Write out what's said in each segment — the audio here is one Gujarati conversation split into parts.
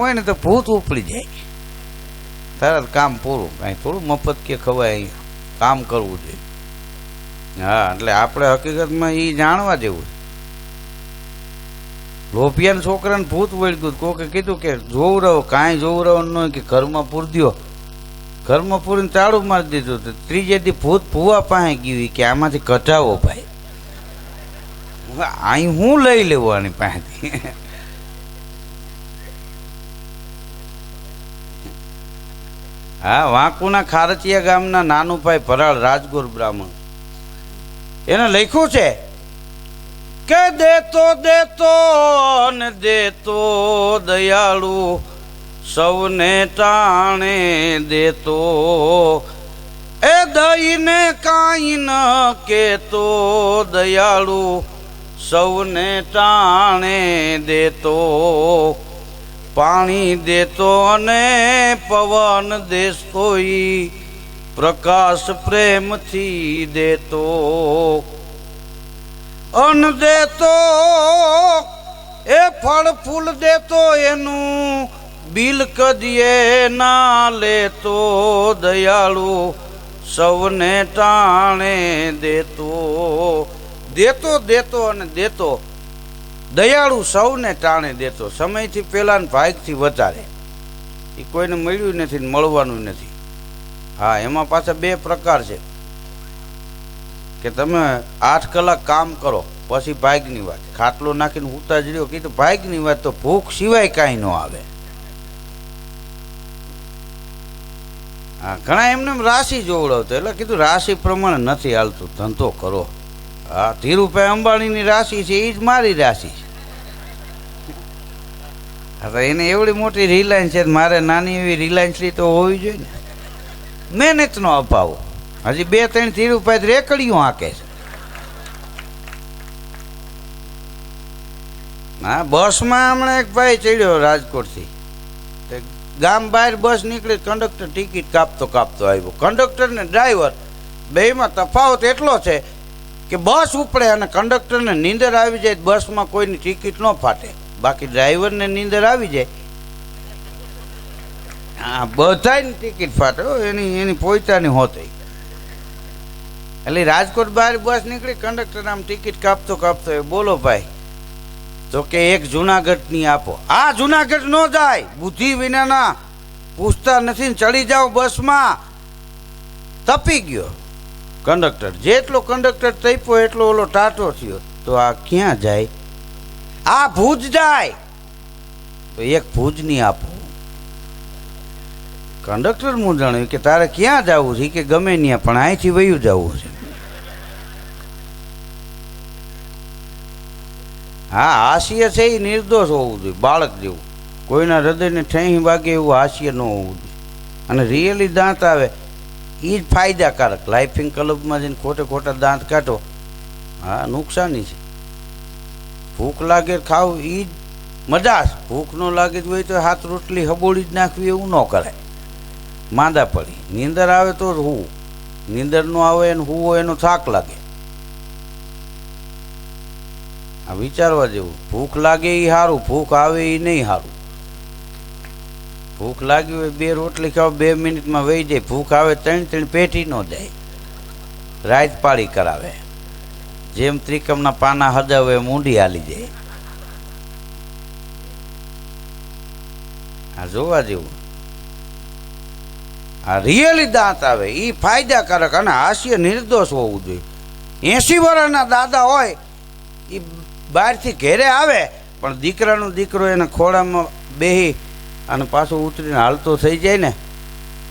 હોય ને તો ભૂત ઉપડી જાય. તરત કામ પૂરું. કાંઈ થોડું મફત કે ખવાય અહીંયા કામ કરવું જોઈએ. હા, એટલે આપણે હકીકતમાં એ જાણવા જેવું છે. લોભિયાન છોકરાને ભૂત વળગ્યું. કોકે કીધું કે જોવું રહો, કાંઈ જોવું રહો ન કે ઘરમાં પૂરદ્યો ઘરમાં પૂરીને ચાળું મારી દીધું તો ત્રીજે દી ભૂત ભૂવા પાસે ગયું કે આમાંથી કઢાવો ભાઈ. અહીં હું લઈ લેવું આની પાસેથી? હા, વાંકુના ખારચિયા ગામના નાનુભાઈ ભરાળ, રાજગુર બ્રાહ્મણ. એને લખ્યું છે કે દેતો દેતો ને દેતો દયાળુ, સૌને ટાણે દેતો. એ દઈને કાંઈ ન કેતો દયાળુ, સૌને ટાણે દેતો. પાણી દેતો અને પવન દેતો ઈ પ્રકાશ પ્રેમથી દેતો. અન દેતો, એ ફળ ફૂલ દેતો, એનું બિલ કદીએ ના લેતો. દયાળુ સૌને ટાણે દેતો. દેતો દેતો અને દેતો દયાળુ સૌને ટાણે દેતો. સમયથી પહેલાં ભાગથી વધારે. એ કોઈને મળ્યું નથી મળવાનું નથી. હા, એમાં પાછા બે પ્રકાર છે. કે તમે આઠ કલાક કામ કરો, પછી ભાગની વાત. ખાટલો નાખીને ઉતા જ રહ્યો કીધું ભાગની વાત તો ભૂખ સિવાય કાંઈ ન આવે. હા, ઘણા એમને એમ રાશિ જોવડાવતો. એટલે કીધું રાશિ પ્રમાણે નથી હાલતું, ધંધો કરો. હા, ધીરુભાઈ અંબાણીની રાશિ છે એ જ મારી રાશિ હા એને એવડી મોટી રિલાયન્સ છે, મારે નાની એવી રિલાયન્સ તો હોવી જોઈએ ને. મહેનતનો અભાવ. હજી બે, ત્રણ ધીરુભાઈ રેકડીઓ હાંકે છે. હા, બસમાં હમણાં એક ભાઈ ચડ્યો રાજકોટથી. ગામ બહાર બસ નીકળી, કંડક્ટર ટિકિટ કાપતો કાપતો આવ્યો. કંડક્ટર ને ડ્રાઈવર બેમાં તફાવત એટલો છે કે બસ ઉપડે અને કંડક્ટરને નીંદર આવી જાય, બસમાં કોઈની ટિકિટ ન ફાટે. બાકી ડ્રાઈવરને નીંદર આવી જાય. હા બધાની ટિકિટ ફાટે એની એની પોતાની હોતી. એટલે રાજકોટ બહાર બસ નીકળી, કંડક્ટર આમ ટિકિટ કાપતો કાપતો એ બોલો ભાઈ, તો કે એક જુનાગઢની આપો. આ જુનાગઢ નો જાય, બુદ્ધિ વિનાના પૂછતા નથી ચડી જાઓ બસમાં. તપી ગયો. કંડક્ટર. જેટલો કંડક્ટર તપ્યો એટલો ઓલો ટાટો થયો. તો આ ક્યાં જાય? આ ભુજ જાય. તો એક ભુજની આપો. કંડક્ટર મૂંઝાણ્યું કે તારે ક્યાં જવું છે? કે ગમે ત્યાં, પણ અહીંથી વયું જવું છે. હા, હાસ્ય છે એ નિર્દોષ હોવું જોઈએ, બાળક જેવું. કોઈના હૃદયને ઠેહી વાગે એવું હાસ્ય ન હોવું જોઈએ. અને રિયલી દાંત આવે. એ જ ફાયદાકારક. લાઇફિંગ ક્લબમાં જઈને ખોટે ખોટા દાંત કાઢો. હા, નુકસાની છે. ભૂખ લાગે ખાવું એ જ મજા ભૂખ ન લાગે હોય તો હાથ રોટલી હબોળી જ નાખવી એવું ન કરાય. માંદા પડી. નીંદર આવે તો હું નીંદર ન આવે એને હુવો એનો થાક લાગે. આ વિચારવા જેવું. ભૂખ લાગે એ સારું, ભૂખ આવે એ નહીં સારું. ભૂખ લાગી હોય બે રોટલી ખાવ બે મિનિટમાં વહી જાય. ભૂખ આવે ત્રણ ત્રણ પેટી ન જાય રાત પાળી કરાવે. જેમ ત્રિકમના પાના હજાવે એમ ઊંડી હાલી જાય. આ જોવા જેવું. આ રિયલી દાંત આવે. એ ફાયદાકારક અને હાસ્ય નિર્દોષ હોવું જોઈએ. એસી વર્ષના દાદા હોય એ બહારથી ઘેરે આવે, પણ દીકરાનો દીકરો એને ખોળામાં બેહી અને પાછો ઉતરીને હાલતો થઈ જાય ને.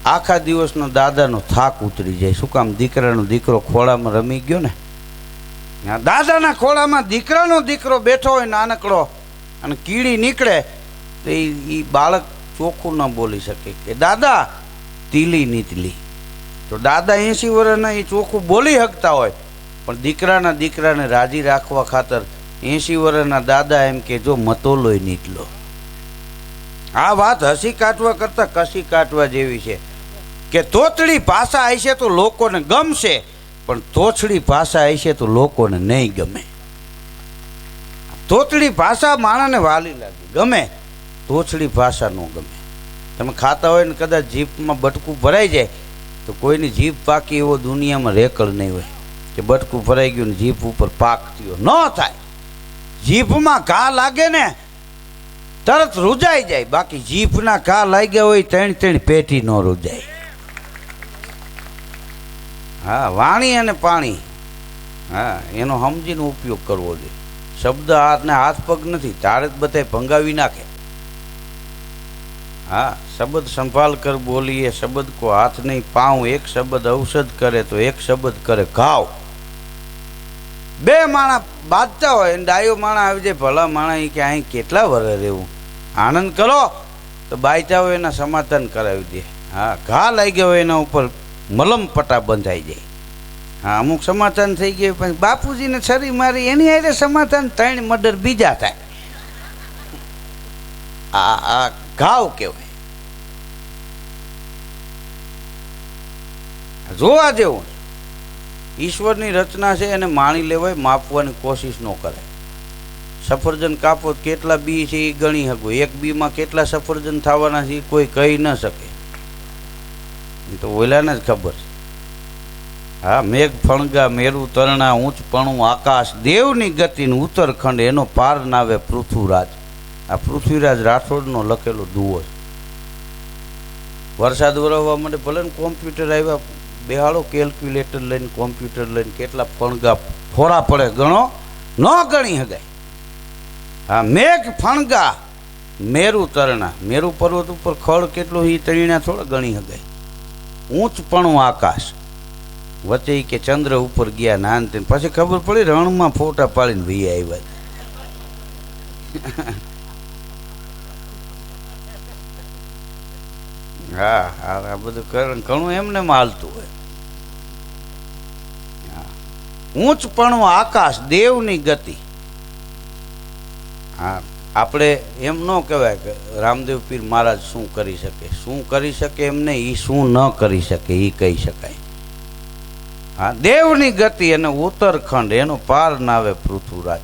આખા દિવસનો દાદાનો થાક ઉતરી જાય. શું કામ દીકરાનો દીકરો ખોળામાં રમી ગયો ને? દાદાના ખોળામાં દીકરાનો દીકરો બેઠો હોય નાનકડો અને કીડી નીકળે, તો એ બાળક ચોખ્ખું ન બોલી શકે કે, દાદા, તીલી નીતલી. તો દાદા એંસી વર્ષના એ ચોખ્ખું બોલી શકતા હોય, પણ દીકરાના દીકરાને રાજી રાખવા ખાતર એંસી વર્ષના દાદા એમ કે, જો મતોલોય નીકળો આ વાત હસી કાઢવા કરતાં કસી કાઢવા જેવી છે. કે તોતડી ભાષા હશે તો લોકોને ગમશે, પણ તોછડી ભાષા હશે તો લોકોને નહીં ગમે. તોતડી ભાષા માણસને વાલી લાગે, ગમે તોછડી ભાષા ન ગમે. તમે ખાતા હોય ને કદાચ જીભમાં બટકું ભરાઈ જાય, તો કોઈની જીભ પાકી એવો દુનિયામાં રેકળ નહીં હોય. કે બટકું ભરાઈ ગયું ને જીભ ઉપર પાક થયો ન થાય. જીભમાં ઘા લાગે ને તરત રૂજાઈ જાય. બાકી જીભના ઘા લાગ્યા હોય ત્રણ ત્રણ પેટી ન રૂજાય. હા, વાણી અને પાણી. હા, એનો સમજીને ઉપયોગ કરવો જોઈએ. શબ્દ હાથને હાથ પગ નથી, તારે બધાય ભંગાવી નાખે. હા, શબ્દ સંભાળ કર બોલીએ, શબ્દ કો હાથ નહીં પાઉં, એક શબ્દ ઔષધ કરે તો એક શબ્દ કરે ઘાવ. બે માણા બાંધતા હોય અને ડાયો માણા આવી જાય, ભલા માણા એ કે અહીં કેટલા વર્ષ રહેવું? આનંદ કરો, તો બાયચાઓ એના સમાધાન કરાવી દે. હા, ઘા લાગ્યો હોય એના ઉપર મલમ પટ્ટા બંધાઈ જાય. હા, અમુક સમાધાન થઈ ગયું પણ બાપુજીને છરી મારી, એની હારે સમાધાન ત્રણ મર્ડર બીજા થાય. આ આ ઘાવ કહેવાય. જોવા જેવું. ઈશ્વરની રચના છે, એને માણી લેવાય, માપવાની કોશિશ ન કરે સફરજન કાપો કેટલા બી છે એ ગણી શકો. એક બીમાં કેટલા સફરજન થવાના છે કોઈ કહી ન શકે. એ તો ઓલાને જ ખબર છે. હા, મેઘ ફણગા, મેરું તરણા ઊંચપણું આકાશ, દેવની ગતિનું ઉત્તરખંડ એનો પાર નાવે પૃથ્વીરાજ. આ પૃથ્વીરાજ રાઠોડનો લખેલો દુઓ છે. વરસાદ વરવવા માટે ભલે ને કોમ્પ્યુટર આવ્યા, બેહાડો કેલ્ક્યુલેટર લઈને કોમ્પ્યુટર લઈને કેટલા ફણગા ફોરા પડે ગણો, ન ગણી હગાય. હા મેઘ ફણગા, મેરુ તરણા. મેરુ પર્વત ઉપર ખળ કેટલું એ તળીણા થોડા ગણી હગાય. ઊંચપણું આકાશ. વચ્ચે કે ચંદ્ર ઉપર ગયા નાન તે પછી ખબર પડી રણમાં ફોટા પાડીને વી આવ્યા હા હા, આ બધું કરણ ઘણું એમને હાલતું હોય. ઊંચપણું આકાશ, દેવની ગતિ. હા. આપણે એમ ન કહેવાય કે રામદેવ પીર મહારાજ શું કરી શકે, શું કરી શકે એમને એ શું ન કરી શકે એ કહી શકાય. હા, દેવની ગતિ અને ઉત્તરખંડ, એનો પાર નાવે પૃથ્વીરાજ.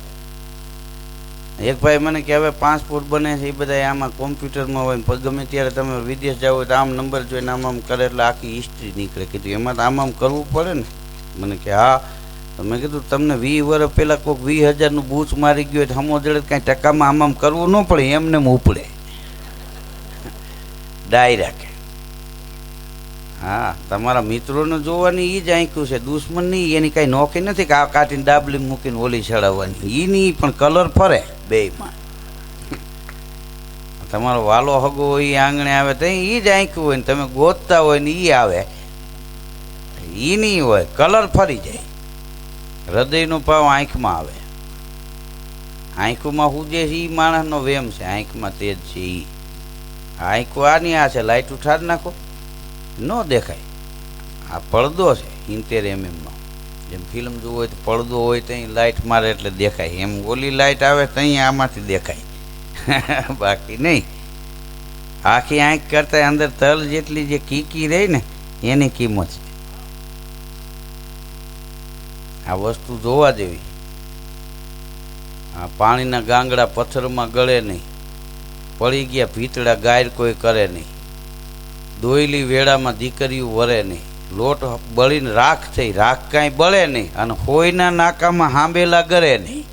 એક ભાઈ મને કે, હવે પાસપોર્ટ બને છે એ બધા આમાં કોમ્પ્યુટરમાં હોય ને ગમે ત્યારે તમે વિદેશ જાઓ તો આમ નંબર જોઈને આમ આમ કરે, એટલે આખી હિસ્ટ્રી નીકળે. કીધું, એમાં તો આમ આમ કરવું પડે ને. મને કે, હા. તો મેં કીધું, તમને વીસ વર્ષ પહેલાં કોઈક વીસ હજારનું બૂચ મારી ગયું હોય હમો જડે કાંઈ ટકામાં આમ આમ કરવું ન પડે, એમને એમ ઉપડે. ડાય રાખે. હા, તમારા મિત્રોને જોવાની એ જ આંખ્યું છે, દુશ્મનની એની કાંઈ નોખી નથી કે આ કાઢીને ડાબલી મૂકીને ઓલી ચડાવવાની. એની પણ કલર ફરે બેયમાં. તમારો વાલો હગો હોય એ આંગણે આવે તો એ જ આંખ્યું હોય ને તમે ગોતતા હોય ને એ આવે. એ નહીં હોય, કલર ફરી જાય. હૃદયનો ભાવ આંખમાં આવે. આંખમાં હું જે છે એ માણસનો વેમ છે. આંખમાં તેજ છે એ આંખો આની આ છે લાઇટ ઉઠાડી નાખો. ન દેખાય. આ પડદો છે ઇન્ટેર એમએમનો જેમ ફિલ્મ જોવું હોય તો પડદો હોય ત્યાં લાઇટ મારે એટલે દેખાય. એમ ઓલી લાઇટ આવે ત્યાં આમાંથી દેખાય. બાકી નહીં. આખી આંખ કરતાં અંદર તલ જેટલી જે કીકી રહી ને, એની કિંમત છે. આ વસ્તુ જોવા જેવી. આ પાણીના ગાંગડા પથ્થરમાં ગળે નહીં. પડી ગયા ભીતળા ગાયર કોઈ કરે નહીં. દોયલી વેળામાં દીકરીઓ વરે નહીં. લોટ બળીને રાખ થઈ, રાખ કાંઈ બળે નહીં અને હોયના નાકામાં હાંબેલા ગરે નહીં.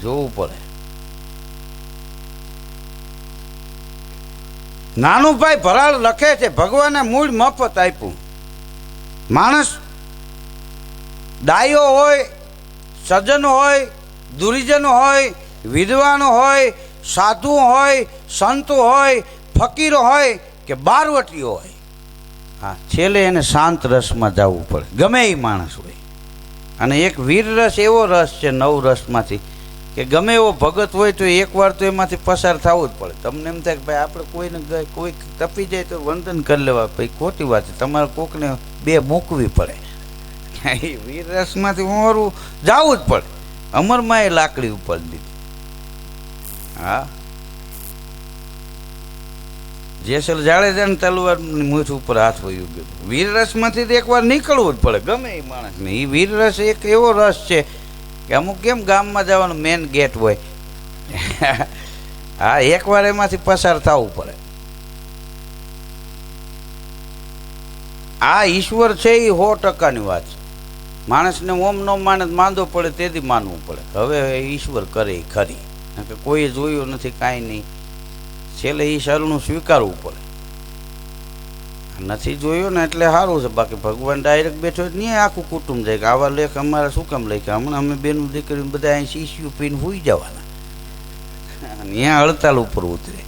જોવું પડે. નાનુભાઈ ભરાળ લખે છે, ભગવાને મૂળ મફત આપ્યું. માણસ ડાયો હોય, સજ્જન હોય, દુરીજન હોય વિદ્વાન હોય, સાધુ હોય, સંત હોય, ફકીર હોય કે બારવટીઓ હોય. હા, છેલ્લે એને શાંત રસમાં જવું પડે. ગમે એ માણસ હોય. અને એક વીર રસ એવો રસ છે નવ રસમાંથી. કે ગમે એવો ભગત હોય તો એકવાર તો એમાંથી પસાર થવું જ પડે. તમને એમ થાય કે ભાઈ આપણે કોઈને કોઈ તપી જાય તો વંદન કરી લેવા. ભાઈ, ખોટી વાત છે. તમારે કોકને બે મૂકવી પડે. એ વીર રસમાંથી ઉમરવું જવું જ પડે. અમરમાં એ લાકડી ઉપર દીધી. હા. જેસલ જાડેજાને તલવાર મૂઠ ઉપર હાથ વયું ગયો. વીર રસમાંથી એકવાર નીકળવું જ પડે. ગમે એ માણસને. એ વીર રસ એક એવો રસ છે કે અમુક કેમ ગામમાં જવાનું મેન ગેટ હોય? હા એકવાર એમાંથી પસાર થવું પડે. આ ઈશ્વર છે એ સો ટકાની વાત છે. માણસને ઓમ નો માને માંદો પડે, તેથી માનવું પડે. હવે ઈશ્વર કરે ખરી. કે કોઈએ જોયું નથી કાંઈ નહીં. છેલ્લે એ શરણું સ્વીકારવું પડે. નથી જોયું ને એટલે સારું છે. બાકી ભગવાન ડાયરેક્ટ બેઠો નહીં આખું કુટુંબ જાય કે આવા લેખ અમારે શું કામ લખ્યા? હમણાં અમે બેનું દીકરી બધા અહીં શીશીઓ પીને હોઈ જવાના. અહીંયા હડતાલ ઉપર ઉતરે.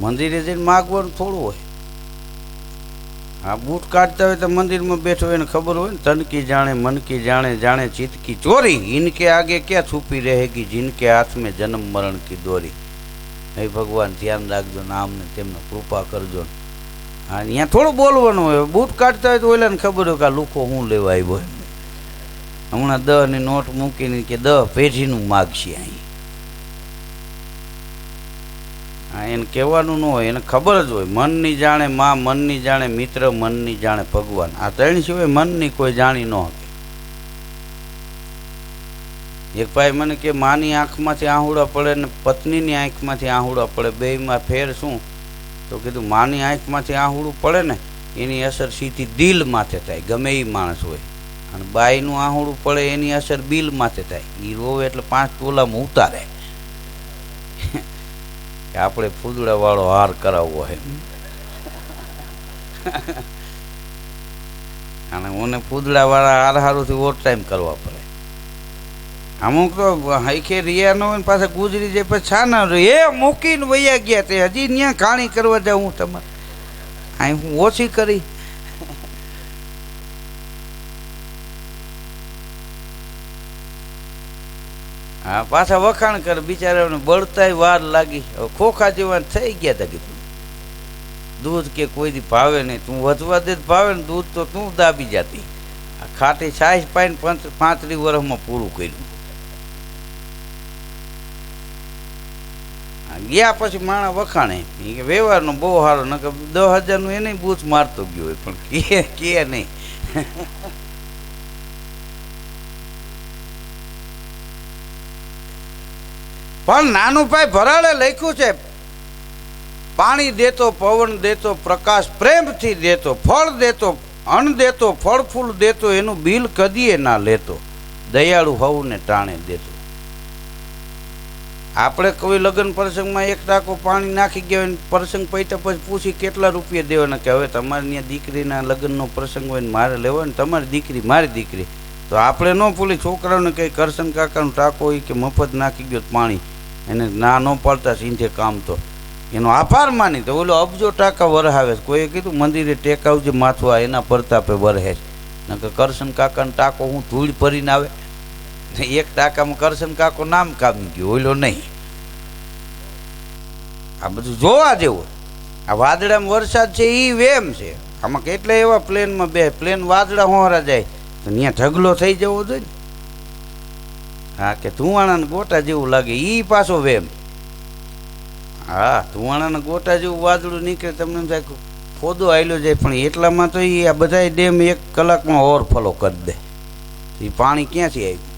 મંદિરે જઈને માગવાનું થોડું હોય. આ બૂટ કાઢતા હોય તો મંદિરમાં બેઠો હોય ને ખબર હોય ને તનકી જાણે મનકી જાણે જાણે ચિતકી ચોરી. ઇનકે આગે ક્યાં છુપી રહેગી? જિનકે હાથ મેં જન્મ મરણ કી દોરી. હે ભગવાન, ધ્યાન રાખજો ને તેમને કૃપા કરજો ને. અહીંયા થોડું બોલવાનું હોય. બૂટ કાઢતા હોય તો ઓલાને ખબર હોય કે આ લોકો હું લેવા આવ્યો એમ. હમણાં દહની નોટ મૂકીને કે દહ પેઢીનું માગશે અહીં. હા, એને કહેવાનું ન હોય, એને ખબર જ હોય. મનની જાણે માં, મનની જાણે મિત્ર, મનની જાણે ભગવાન. આ ત્રણ સિવાય મનની કોઈ જાણી ન શકે. એક ભાઈ મને કે, માની આંખમાંથી આહુડા પડે ને પત્નીની આંખમાંથી આહુડા પડે, બેયમાં ફેર શું? તો કીધું, માની આંખમાંથી આહુડું પડે ને, એની અસર સીધી દિલ માથે થાય, ગમે એ માણસ હોય. અને બાઈનું આહુડું પડે, એની અસર બિલ માથે થાય. એ રોવે એટલે પાંચ તોલામાં ઉતારે. કે આપણે ફૂદડા વાળો હાર કરાવવો હે. અને મને ફૂદડા વાળા હાર હારુંથી ઓવર ટાઈમ કરવા પડે. અમુક તો હૈખે રિયા ન હોય ને પાછા ગુજરી જાય પછી છાના રહે. એ મૂકીને વૈયા ગયા તે. હજી ત્યાં કાણી કરવા જાઉં હું તમારે. અહીં હું ઓછી કરી. હા, પાછા વખાણ કરે. બિચારાઓને બળતાય વાર લાગી. હવે ખોખા જેવા થઈ ગયા તા કીધું. દૂધ કે કોઈથી ભાવે નહીં. તું વધવા દે તો ભાવે ને દૂધ તો તું દાબી જાતી. આ ખાટી છાશ પાઈને પાંચ પાંત્રીસ વર્ષમાં પૂરું કર્યું. ગયા પછી માણા વખાણે. કે વ્યવહારનો બહુ સારો નકર દસ હજારનું એને બૂથ મારતો ગયો હોય, પણ કે કે નહીં. પણ નાનું ભાઈ ભરાડે લખ્યું છે, પાણી દેતો, પવન દેતો, પ્રકાશ પ્રેમથી દેતો, ફળ દેતો, અન્ન દેતો, ફળ ફૂલ દેતો, એનું બિલ કદીએ ના લેતો. દયાળુ હવને ટાણે દેતો. આપણે કોઈ લગ્ન પ્રસંગમાં એક ટાંકો પાણી નાખી ગયા હોય પ્રસંગ પૈતા પછી પૂછી કેટલા રૂપિયા દેવાના કે હવે તમારે ત્યાં દીકરીના લગ્નનો પ્રસંગ હોય ને મારે લેવો ને તમારી દીકરી મારી દીકરી. તો આપણે ન ભૂલી છોકરાઓને કંઈ કરશન કાકાનું ટાંકો હોય કે મફત નાખી ગયો પાણી, એને ના ન પડતા સિંધે કામ તો. એનો આભાર માની તો ઓલો અબજો ટાંકા વરહાવે કોઈએ કીધું, મંદિરે ટેકાવજે માથું, આ એના પરતાપે વરહે છે. નકર કરશન કાકાનો ટાંકો હું ધૂળ ભરીને આવે. એક ટાંકામાં કરશન કાકો નામ કામ ગયો ઓલો નહીં. આ બધું જોવા જેવું આ વાદળામાં વરસાદ છે એ વેમ છે. આમાં કેટલા એવા પ્લેનમાં બે, પ્લેન વાદળા હોરા જાય. તો ત્યાં ઢગલો થઈ જવો જોઈએ ને. હા, કે ધુવાણાના ગોટા જેવું લાગે એ પાછો વેમ. હા, ધુવાણાના ગોટા જેવું વાદળું નીકળે, તમને એમ થાય ફોદો આવેલો જાય, પણ એટલામાં તો એ આ બધા ડેમ એક કલાકમાં ઓવરફ્લો કરી દે. એ પાણી ક્યાંથી આવ્યું?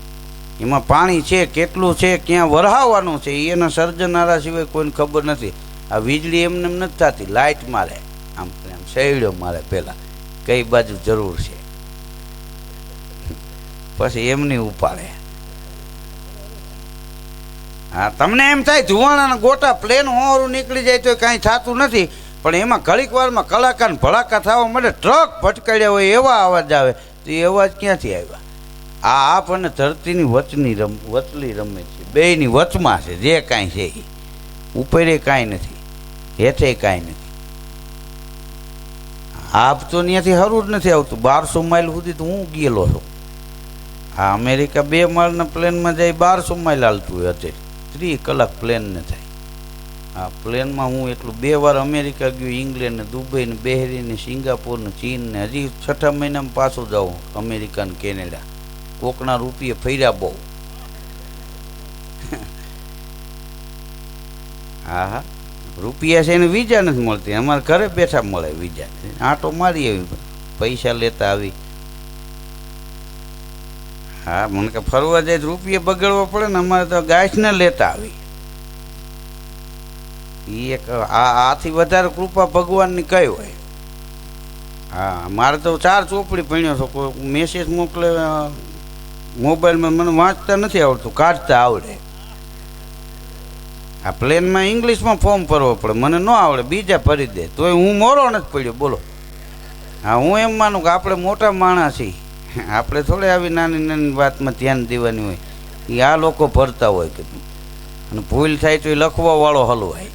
એમાં પાણી છે, કેટલું છે, ક્યાં વરહાવવાનું છે એના સર્જનારા સિવાય કોઈને ખબર નથી. આ વીજળી એમને એમ નથી થતી લાઇટ મારે. આમ આમ શેડ્યો મારે પહેલાં. કઈ બાજુ જરૂર છે? પછી એમની ઉપાડે. હા, તમને એમ થાય, ધુવાણાના ગોટા પ્લેન હોરું નીકળી જાય તો કાંઈ થતું નથી, પણ એમાં ઘડીક વારમાં કલાકાર ભડાકા થવા માટે ટ્રક ભટકાડ્યા હોય એવા અવાજ આવે. તો એ અવાજ ક્યાંથી આવ્યા? આ આપ અને ધરતીની વચની રમ, વચલી રમે છે. બેયની વચમાં છે, જે કાંઈ છે એ ઉપરે કાંઈ નથી, હેઠે કાંઈ નથી. આપ તો ત્યાંથી હરું જ નથી આવતું. બારસો માઇલ સુધી તો હું ગયેલો છું. આ અમેરિકા બે માળના પ્લેનમાં જાય, બારસો માઇલ હાલતું હોય અત્યારે. ત્રીસ કલાક પ્લેનને થાય. આ પ્લેનમાં હું એટલું બે વાર અમેરિકા ગયો ઇંગ્લેન્ડ ને દુબઈ ને બહેરી ને સિંગાપોર ને ચીન ને હજી છઠ્ઠા મહિનામાં પાછું જાઉં, અમેરિકા ને કેનેડા. કોકના રૂપિયે ફર્યા બહુ. હા હા. રૂપિયા છે એને વિજા નથી મળતી. અમારે ઘરે બેઠા મળે વિઝા. આંટો મારી આવી. પૈસા લેતા આવી. હા, મને કે ફરવા જાય રૂપિયા બગાડવો પડે ને અમારે તો ગાયસને લેતા આવી. એ એક આથી વધારે કૃપા ભગવાનની કઈ હોય? હા, મારે તો ચાર ચોપડી ભણ્યો છો. કોઈ મેસેજ મોકલે મોબાઈલમાં મને વાંચતા નથી આવડતું, કાઢતા આવડે. આ પ્લેનમાં ઇંગ્લિશમાં ફોર્મ ભરવો પડે, મને ન આવડે, બીજા ભરી દે. તોય હું મોરો નથી પડ્યો, બોલો. હા, હું એમ માનું કે આપણે મોટા માણસ છીએ. આપણે થોડે આવી નાની નાની વાતમાં ધ્યાન દેવાની હોય. એ આ લોકો ભરતા હોય કે અને ભૂલ થાય તો એ લખવાવાળો હલવાય.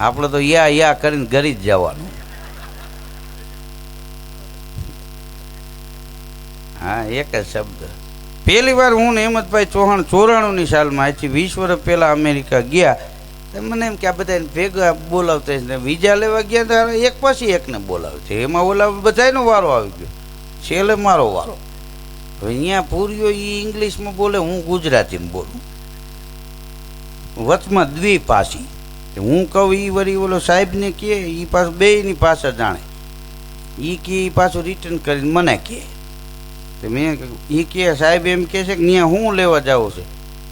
આપણે તો યા યા કરીને ઘરી જ જવાનું. હા, એક જ શબ્દ. પહેલી વાર હું ને હેમંતભાઈ ચૌહાણ ચોરાણુંની સાલમાં આજથી વીસ વર્ષ પહેલાં અમેરિકા ગયા, તો મને એમ કે આ બધા ભેગા બોલાવતા. ને વિઝા લેવા ગયા ત્યારે એક પછી એકને બોલાવે છે. એમાં ઓલા બધાયનો વારો આવી ગયો. છેલ્લે મારો વારો. અહીંયા પૂર્યો એ ઇંગ્લિશમાં બોલે, હું ગુજરાતીમાં બોલું. વચમાં દ્વિભાષી હું કહું એ વળી ઓલો સાહેબને કહે એ પાછું બેયની પાછળ જાણે. એ કે એ પાછું રિટર્ન કરીને મને કહે તો મેં એ કહે સાહેબ એમ કહે છે કે ત્યાં હું લેવા જાઉં છે?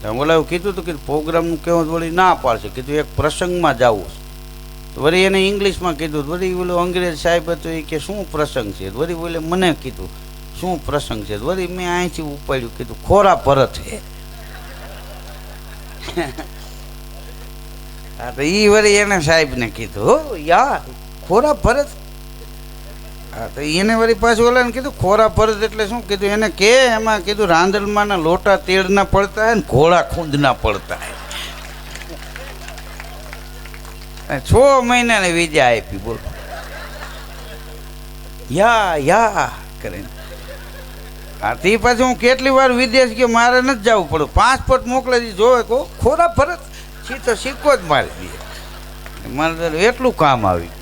તો એવું કીધું હતું કે પ્રોગ્રામનું કહેવું વળી ના પાડશે. કીધું એક પ્રસંગમાં જવું છે. વળી એને ઇંગ્લિશમાં કીધું વળી બોલો અંગ્રેજ સાહેબ હતો એ કે શું પ્રસંગ છે? વળી બોલે મને કીધું, શું પ્રસંગ છે? વળી મેં અહીંથી ઉપાડ્યું, કીધું, ખોરા પરત છે. હા, તો એ વળી એને સાહેબને કીધું, હો યા ખોરા પરત હા, તો એને વળી પાછું ઓલાને કીધું, ખોરા પરત એટલે શું? કીધું, એને કે, એમાં કીધું રાંદલમાંના લોટા તેડના પડતા હે ને ઘોડા ખૂંદના પડતા હે. છ મહિનાની વિજા આપી, બોલો. યા યા, કરીને. હા, તે પાછું હું કેટલી વાર વિદેશ ગયો, મારે નથી જવું પડ્યું પાસપોર્ટ મોકલે જોવે કહો, ખોરા ફરત તો સિક્કો જ મારી દે. મારે એટલું કામ આવ્યું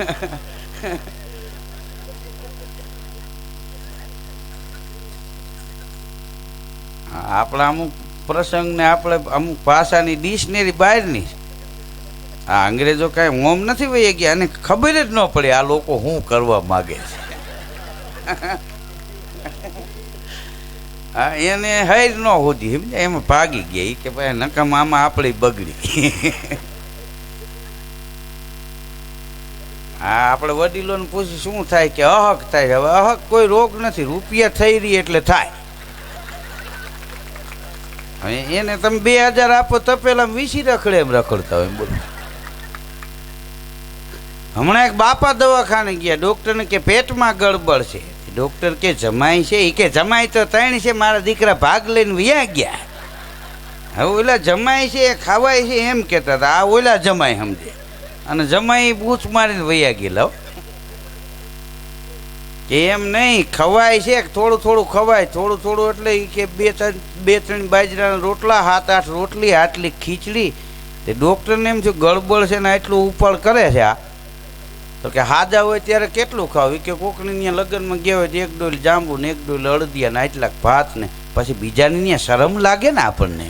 આપણા અમુક પ્રસંગને આપણે અમુક ભાષાની ડિક્શનરી બહારની. આ અંગ્રેજો કાંઈ હોમ નથી વહી ગયા અને ખબર જ ન પડે આ લોકો શું કરવા માગે છે. હા, એને હૈર ન હોતી એમાં ભાગી ગયા. ઈ કે ભાઈ નકામ આમાં આપણી બગડી. હા, આપણે વડીલોને પૂછી શું થાય કે અહક થાય. હવે અહક કોઈ રોગ નથી, રૂપિયા થઈ રહી એટલે થાય. હવે એને તમે બે હજાર આપો તો પેલા વીસી રખડે એમ રખડતા હોય બોલો. હમણાં એક બાપા દવાખાને ગયા, ડૉક્ટરને કે પેટમાં ગડબડ છે. ડૉક્ટર કે જમાય છે એ કે જમાય તો ત્રણ છે, મારા દીકરા ભાગ લઈને વ્યા ગયા. હવે ઓલા જમાય છે ખાવાય છે, એમ કહેતા હતા, આ ઓલા જમાય સમજે. અને જમાઈ પૂછ મારીને વૈયા ગયેલા કે એમ નહીં, ખવાય છે થોડું થોડું ખવાય? થોડું થોડું એટલે કે બે ત્રણ બે ત્રણ બાજરાના રોટલા, સાત આઠ રોટલી, આટલી ખીચડી. તે ડૉક્ટરને એમ થયું ગડબડ છે ને એટલું ઉપાડ કરે છે આ. તો કે હાજા હોય ત્યારે કેટલું ખાવ? કે કોકની ત્યાં લગ્નમાં ગયા હોય તો એક ડોલ જાંબુ ને એક ડોલ અડદિયા ને આટલાક ભાત ને, પછી બીજાની ત્યાં શરમ લાગે ને આપણને.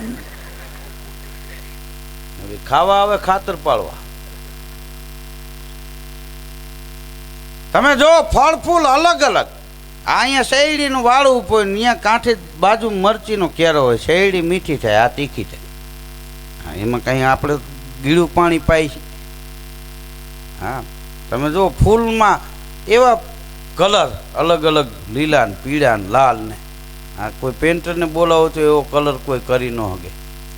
હવે ખાવા આવે ખાતર પાડવા. તમે જો ફળ ફૂલ અલગ. અલગ અહીંયા શેરડીનું વાળું ઉપર અહીંયા કાંઠે બાજુ મરચીનો કેરો હોય, શેરડી મીઠી થાય, આ તીખી થાય. એમાં કંઈ આપણે ગીળું પાણી પાઈ હા, તમે જો ફૂલમાં એવા કલર, અલગ અલગ લીલા ને પીળા ને લાલ ને. આ કોઈ પેન્ટરને બોલાવો તો એવો કલર કોઈ કરી ન શકે.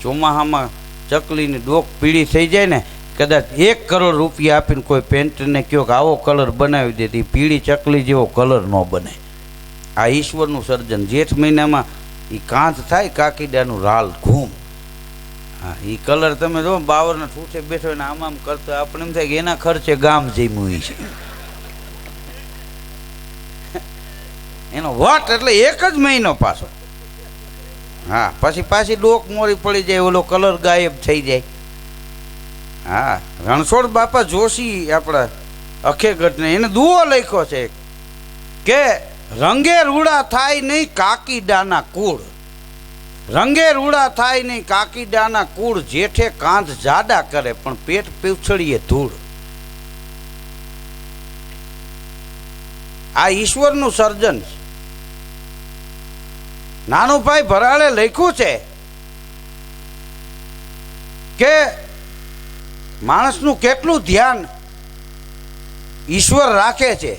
ચોમાહામાં ચકલીની ડોક પીળી થઈ જાય ને કદાચ એક કરોડ રૂપિયા આપીને કોઈ પેન્ટરને કહો કે આવો કલર બનાવી દે પીળી ચકલી જેવો કલર ન બને. આ ઈશ્વરનું સર્જન. જેઠ મહિનામાં એ કાંત થાય, કાકીડાનું રાલ ઘૂમ. હા એ કલર તમે જો, બાવરના ઠૂઠે બેઠો ને આમ આમ કરતો આપણે એમ થાય કે એના ખર્ચે ગામ જમ્યું છે. એનો વટ એટલે એક જ મહિનો પાછો. હા, પછી પાછી ડોક મોરી પડી જાય, ઓલો કલર ગાયબ થઈ જાય. હા, રણછોડ બાપા જોશી આપણા અખેગઢને. એને દુઓ લખ્યો છે કે રંગે રૂડા થાય નહીં કાકીડાના કુળ. રંગે રૂડા થાય નહીં કાકીડાના કુળ, જેઠે કાંધ જાડા કરે પણ પેટ પીછળીએ ધૂળ. આ ઈશ્વરનું સર્જન છે. નાનુભાઈ ભરાળે લખ્યું છે કે માણસનું કેટલું ધ્યાન ઈશ્વર રાખે છે?